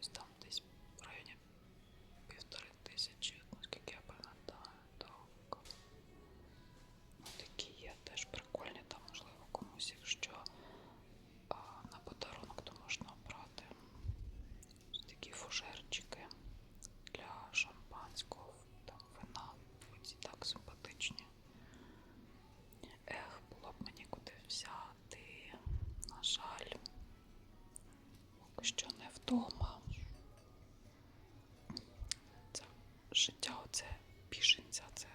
ось там десь в районі півтори тисячі, оскільки я пам'ятаю, ну, такі є теж прикольні, там можливо комусь, якщо на подарунок можна обрати такі фужерчики для шампанського, вина, оці так симпатичні. Ех, було б мені куди взяти, на жаль. Поки що вдома. Це життя оце біженця, це